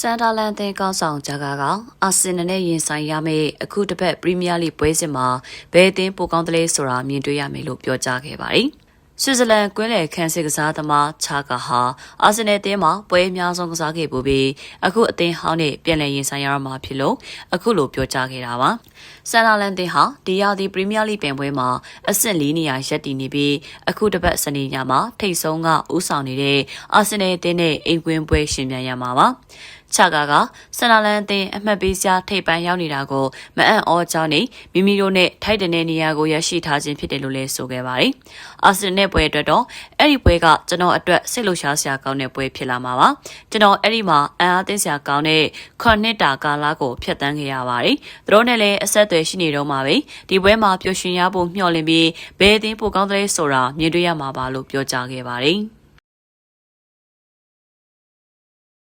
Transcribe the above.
စန်တာလန်တဲ့ကောင်းဆောင်ဂျာကာကအာဆင်နယ်နဲ့ရင်ဆိုင်ရမယ့်အခုတစ်ပတ်ပရီးမီးယားလိပွဲစဉ်မှာဘယ်အသင်းပိုကောင်းသလဲဆိုတာမြင်တွေ့ရမယ်လို့ပြောကြားခဲ့ပါတယ်။ဆွစ်ဇာလန်ကွင်းလယ်ခန်းစစ်ကစားသမားချာကာဟာအာဆင်နယ်အသင်းမှာပွဲအများဆုံးကစားခဲ့ပူပြီးအခုအသင်းဟောင်းနဲ့ပြန်လည်ရင်ဆိုင်ရမှာဖြစ်လို့အခုလိုပြောကြားခဲ့တာပါ။စန်တာလန်အသင်းဟာဒီရာသီပရီးမီးယားလိပြိုင်ပွဲမှာအဆင့်၄နေရာရပ်တည်နေပြီးအခုတစ်ပတ်စနေညမှာထိတ်ဆုံးကဥဆောင်နေတဲ့အာဆင်နယ်အသင်းနဲ့အိမ်ကွင်းပွဲရှင်ပြိုင်ရမှာပါ။ ချာကာကဆန်နာလန်အသင်းအမှတ်ပေးစရာထိပ်ပန်းရောက်နေတာကိုမအံ့ဩကြောင်းနဲ့မိမိတို့နဲ့ထိုက်တတဲ့နေရာကိုရရှိထားခြင်းဖြစ်တယ်လို့လည်းဆိုခဲ့ပါတယ်။အာဆင်နယ်ပွဲအတွက်တော့အဲ့ဒီပွဲကကျွန်တော်အတွက်စိတ်လှုပ်ရှားစရာကောင်းတဲ့ပွဲဖြစ်လာမှာပါ။ကျွန်တော်အဲ့ဒီမှာအံအားသင်းစရာကောင်းတဲ့ခွန်နှစ်တာကာလကိုဖျက်ဆီးခဲ့ရပါတယ်။သူတို့နဲ့လည်းအဆက်အသွယ်ရှိနေတော့မှာပဲ။ဒီပွဲမှာပျော်ရွှင်ရဖို့မျှော်လင့်ပြီးဘယ်အသင်းပိုကောင်းသလဲဆိုတာမြင်တွေ့ရမှာပါလို့ပြောကြားခဲ့ပါတယ်။